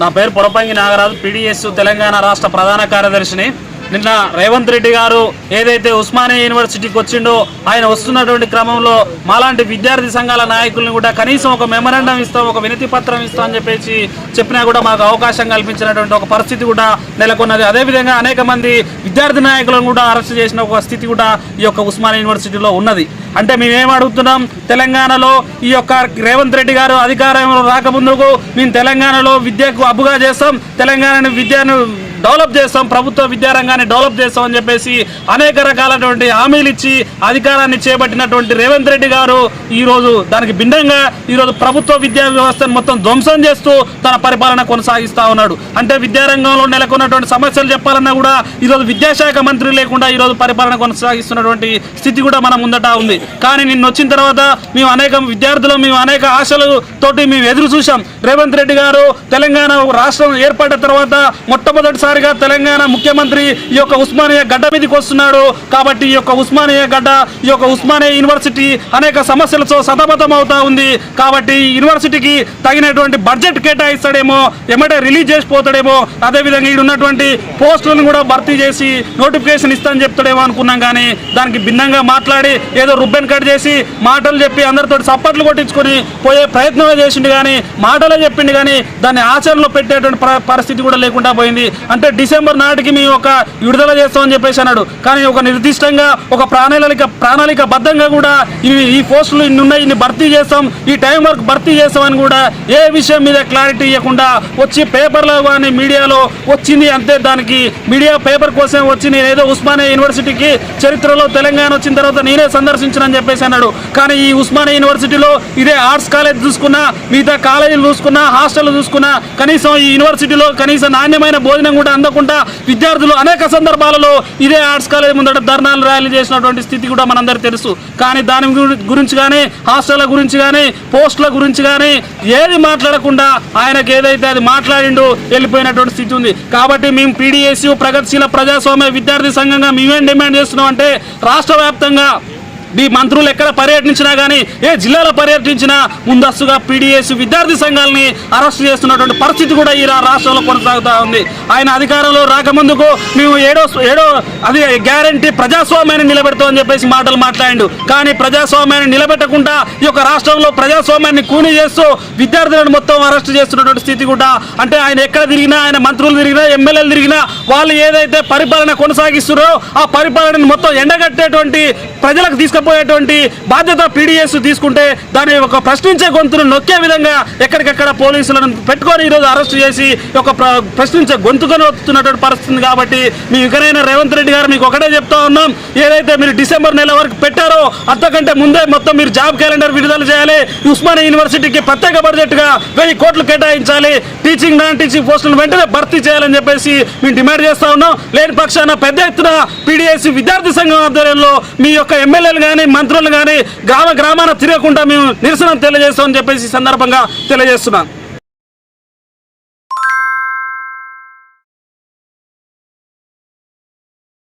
నా పేరు పొరపంగి నాగరాజు పీడిఎస్ తెలంగాణ రాష్ట్ర ప్రధాన కార్యదర్శిని. నిన్న రేవంత్ రెడ్డి గారు ఏదైతే ఉస్మానియా యూనివర్సిటీకి వచ్చిండో ఆయన వస్తున్నటువంటి క్రమంలో మాలాంటి విద్యార్థి సంఘాల నాయకుల్ని కూడా కనీసం ఒక మెమరాండం ఇస్తాం ఒక వినతి పత్రం ఇస్తాం అని చెప్పేసి చెప్పినా కూడా మాకు అవకాశం కల్పించినటువంటి ఒక పరిస్థితి కూడా నెలకొన్నది. అదేవిధంగా అనేక మంది విద్యార్థి నాయకులను కూడా అరెస్ట్ చేసిన ఒక స్థితి కూడా ఈ యొక్క ఉస్మానియా యూనివర్సిటీలో ఉన్నది. అంటే మేమేం అడుగుతున్నాం? తెలంగాణలో ఈ యొక్క రేవంత్ రెడ్డి గారు అధికారంలో రాకముందుకు మేము తెలంగాణలో విద్యకు అబ్బుగా చేస్తాం తెలంగాణ విద్యను డెవలప్ చేస్తాం ప్రభుత్వ విద్యారంగాన్ని డెవలప్ చేస్తాం అని చెప్పేసి అనేక రకాలైనటువంటి హామీలు ఇచ్చి అధికారాన్ని చేపట్టినటువంటి రేవంత్ రెడ్డి గారు ఈరోజు దానికి భిన్నంగా ఈరోజు ప్రభుత్వ విద్యా వ్యవస్థను మొత్తం ధ్వంసం చేస్తూ తన పరిపాలన కొనసాగిస్తా ఉన్నాడు. అంటే విద్యారంగంలో నెలకొన్నటువంటి సమస్యలు చెప్పాలన్నా కూడా ఈరోజు విద్యాశాఖ మంత్రి లేకుండా ఈరోజు పరిపాలన కొనసాగిస్తున్నటువంటి స్థితి కూడా మన ముందట ఉంది. కానీ నిన్న వచ్చిన తర్వాత మేము అనేక విద్యార్థులు మేము అనేక ఆశలు తోటి మేము ఎదురు చూసాం రేవంత్ రెడ్డి గారు తెలంగాణ రాష్ట్రం ఏర్పడిన తర్వాత మొదటిసారిగా తెలంగాణ ముఖ్యమంత్రి ఈ యొక్క ఉస్మానియా గడ్డ మీదకి వస్తున్నాడు. కాబట్టి ఈ యొక్క ఉస్మానియా గడ్డ ఈ యొక్క ఉస్మానియా యూనివర్సిటీ అనేక సమస్యలతో సతమతం అవుతా ఉంది. కాబట్టి యూనివర్సిటీకి తగినటువంటి బడ్జెట్ కేటాయిస్తాడేమో ఎమ్మటే రిలీజ్ చేసిపోతాడేమో అదేవిధంగా ఈడు ఉన్నటువంటి పోస్టులను కూడా భర్తీ చేసి నోటిఫికేషన్ ఇస్తానని చెప్తాడేమో అనుకున్నాం కానీ దానికి భిన్నంగా మాట్లాడి ఏదో రుబ్బెన్ కట్ చేసి మాటలు చెప్పి అందరితో సప్పట్లు కొట్టించుకొని పోయే ప్రయత్నమే చేసిండు కానీ మాటలే చెప్పిండు కానీ దాన్ని ఆచరణలో పెట్టేటువంటి పరిస్థితి కూడా లేకుండా పోయింది. అంటే డిసెంబర్ నాటికి మేము ఒక విడుదల చేస్తామని చెప్పేసి అన్నాడు. కానీ ఒక నిర్దిష్టంగా ఒక ప్రణాళిక ప్రణాళిక బద్ధంగా కూడా ఇవి ఈ పోస్టులు ఇన్ని ఉన్నాయి ఇన్ని భర్తీ చేస్తాం ఈ టైం వరకు భర్తీ చేస్తామని కూడా ఏ విషయం మీద క్లారిటీ ఇవ్వకుండా వచ్చి పేపర్లో కానీ మీడియాలో వచ్చింది అంతే దానికి మీడియా పేపర్ కోసం వచ్చి నేనేదో ఉస్మానియా యూనివర్సిటీకి చరిత్రలో తెలంగాణ వచ్చిన తర్వాత నేనే సందర్శించనని చెప్పేసి అన్నాడు. కానీ ఈ ఉస్మానియా యూనివర్సిటీలో ఇదే ఆర్ట్స్ కాలేజ్ చూసుకున్నా మిగతా కాలేజీలు చూసుకున్నా హాస్టల్ చూసుకున్నా కనీసం ఈ యూనివర్సిటీలో కనీసం నాణ్యమైన భోజనం కూడా అందకుండా విద్యార్థులు అనేక సందర్భాలలో ఇదే ఆర్ట్స్ కాలేజ్ ముందట ధర్నాలు ర్యాలీ చేసినటువంటి స్థితి కూడా మనందరికీ తెలుసు. కానీ దాని గురించి కానీ హాస్టల్ల గురించి కానీ పోస్టుల గురించి కానీ ఏది మాట్లాడకుండా ఆయనకు ఏదైతే అది మాట్లాడిండు వెళ్ళిపోయినటువంటి స్థితి ఉంది. కాబట్టి మేము పీడిఎస్యు ప్రగతిశీల ప్రజాస్వామ్య విద్యార్థి సంఘంగా మేమేం డిమాండ్ చేస్తున్నాం అంటే రాష్ట్ర వ్యాప్తంగా మీ మంత్రులు ఎక్కడ పర్యటించినా కానీ ఏ జిల్లాలో పర్యటించినా ముందస్తుగా పీడిఎస్ విద్యార్థి సంఘాలని అరెస్ట్ చేస్తున్నటువంటి పరిస్థితి కూడా ఈ రాష్ట్రంలో కొనసాగుతూ ఉంది. ఆయన అధికారంలో రాకముందుకు మేము ఏడో ఏడో అది గ్యారంటీ ప్రజాస్వామ్యాన్ని నిలబెడతామని చెప్పేసి మాటలు మాట్లాడిండు. కానీ ప్రజాస్వామ్యాన్ని నిలబెట్టకుండా ఈ యొక్క రాష్ట్రంలో ప్రజాస్వామ్యాన్ని కూని చేస్తూ విద్యార్థులను మొత్తం అరెస్ట్ చేస్తున్నటువంటి స్థితి కూడా అంటే ఆయన ఎక్కడ తిరిగినా ఆయన మంత్రులు తిరిగినా ఎమ్మెల్యేలు తిరిగినా వాళ్ళు ఏదైతే పరిపాలన కొనసాగిస్తున్నారో ఆ పరిపాలనను మొత్తం ఎండగట్టేటువంటి ప్రజలకు తీసుకు తీసుకుపోయేటువంటి బాధ్యత పీడిఎస్ తీసుకుంటే దాని ఒక ప్రశ్నించే గొంతును నొక్కే విధంగా ఎక్కడికెక్కడ పోలీసులను పెట్టుకొని ఈరోజు అరెస్ట్ చేసి ఒక ప్రశ్నించే గొంతుగా వస్తున్నటువంటి పరిస్థితి కాబట్టి మీ ఇకనైనా రేవంత్ రెడ్డి గారు మీకు ఒకటే చెప్తా ఉన్నాం. ఏదైతే మీరు డిసెంబర్ నెల వరకు పెట్టారో అంతకంటే ముందే మొత్తం మీరు జాబ్ క్యాలెండర్ విడుదల చేయాలి. ఉస్మానియా యూనివర్సిటీకి ప్రత్యేక బడ్జెట్గా వెయ్యి కోట్లు కేటాయించాలి. టీచింగ్ నాన్ టీచింగ్ పోస్టులను వెంటనే భర్తీ చేయాలని చెప్పేసి మేము డిమాండ్ చేస్తా ఉన్నాం. లేని పక్షాన పెద్ద ఎత్తున పీడిఎస్ విద్యార్థి సంఘం ఆధ్వర్యంలో మీ యొక్క ఎమ్మెల్యేలు కానీ మంత్రులు కానీ గ్రామ గ్రామాన తిరగకుండా మేము నిరసన తెలియజేస్తామని చెప్పేసి సందర్భంగా తెలియజేస్తున్నాం